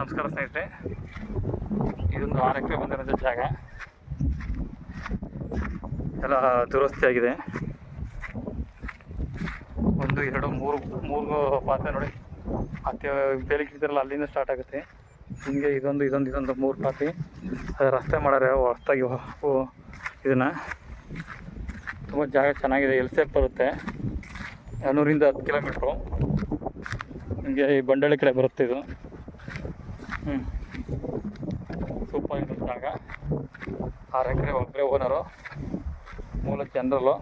ನಮಸ್ಕಾರ ಸ್ನೇಹಿತರೆ. ಇದೊಂದು ಆರು ಬಂದಿರೋ ಜಾಗ. ಎಲ್ಲ ದುರಸ್ತಿ ಆಗಿದೆ. ಒಂದು, ಎರಡು, ಮೂರು ಮೂರು ಪಾತ್ರೆ ನೋಡಿ. ಮತ್ತೆ ಬೇಲಿಕ್ಕಿದ್ರಲ್ಲ ಅಲ್ಲಿಂದ ಸ್ಟಾರ್ಟ್ ಆಗುತ್ತೆ. ಹಿಂಗೆ ಇದೊಂದು ಇದೊಂದು ಇದೊಂದು ಮೂರು ಪಾತಿ ರಸ್ತೆ ಮಾಡಾರೆ ಹೊಸ್ದಾಗಿ ಇದನ್ನು. ತುಂಬ ಜಾಗ ಚೆನ್ನಾಗಿದೆ, ಎಲ್ ಸೇಫ್ ಬರುತ್ತೆ. ಎರಡುನೂರಿಂದ ಹತ್ತು ಕಿಲೋಮೀಟ್ರು ನಿಮಗೆ ಈ ಬಂಡಳ್ಳಿ ಕಡೆ ಬರುತ್ತೆ ಇದು. ಹ್ಞೂ ಸೂಪರ್ ಜಾಗ ಆರು ಎಕರೆ ಒಬ್ಬರೇ ಓನರು ಮೂಲ ಜನರಲ್ಲು.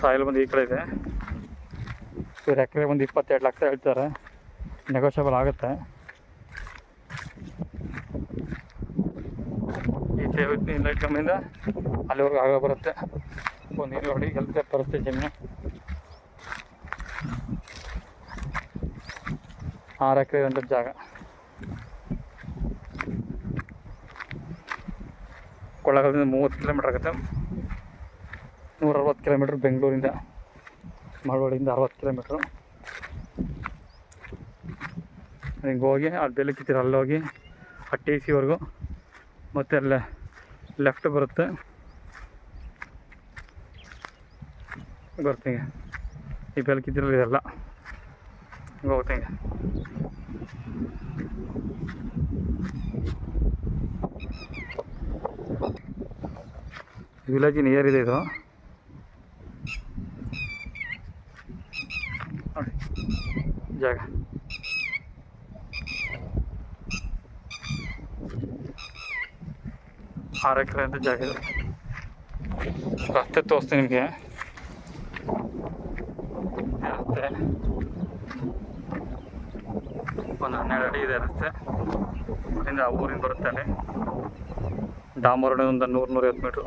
ಸಾಯಿಲ್ ಬಂದು ಈ ಕಡೆ ಇದೆ. ಇವ್ರು ಎಕರೆ ಬಂದು ಇಪ್ಪತ್ತೆರಡು ಲಕ್ಷ ಹೇಳ್ತಾರೆ ನೆಗೋಷಿಯಬಲ್ ಆಗುತ್ತೆ. ಈಚೆ ಲೈಟ್ ಕಮ್ಮಿಯಿಂದ ಅಲ್ಲಿವರೆಗೂ ಆಗ ಬರುತ್ತೆ. ಒಂದು ನೀರು ಹೊಡಿ ಎಲ್ತೆ ಪರಿಸ್ಥಿತಿ ಜಮೀನು ಆರು ಎಕರೆ ಒಂದು ಜಾಗ. ಕೊಳ್ಳಗಾಲದಿಂದ ಮೂವತ್ತು ಕಿಲೋಮೀಟ್ರ್ ಆಗುತ್ತೆ. ನೂರ ಅರವತ್ತು ಕಿಲೋಮೀಟ್ರ್ ಬೆಂಗಳೂರಿಂದ, ಮಳವಳ್ಳಿಯಿಂದ ಅರವತ್ತು ಕಿಲೋಮೀಟ್ರು. ಹಿಂಗೆ ಹೋಗಿ ಅಲ್ಲಿ ಬೆಲಕ್ಕಿತ್ತೀರ ಅಲ್ಲಿ ಹೋಗಿ, ಆ ಟಿ ಸಿವರೆಗೂ ಮತ್ತು ಅಲ್ಲೇ ಲೆಫ್ಟ್ ಬರುತ್ತೆ. ಬರ್ತೀನಿ ಈ ಬೆಲಕಿದ್ರಲ್ಲಿ ಇದೆಲ್ಲ. ಹಿಂಗೆ ಹೋಗ್ತೀನಿ ವಿಲೇಜ್ ನಿಯರ್ ಇದೆ ಇದು ನೋಡಿ ಜಾಗ ಆರು ಎಕರೆ ಅಂತ ಜಾಗ ಇದೆ ರಸ್ತೆ ತೋರಿಸ್ತೀನಿ ನಿಮಗೆ ರಸ್ತೆ ಒಂದು ಹನ್ನೆರಡು ಅಡಿ ಇದೆ ರಸ್ತೆ. ಅಲ್ಲಿಂದ ಆ ಊರಿಂದ ಬರುತ್ತೆ ಡಾಮರ್ ರೋಡ್ ಒಂದು ನೂರು ನೂರೈವತ್ತು ಮೀಟ್ರು.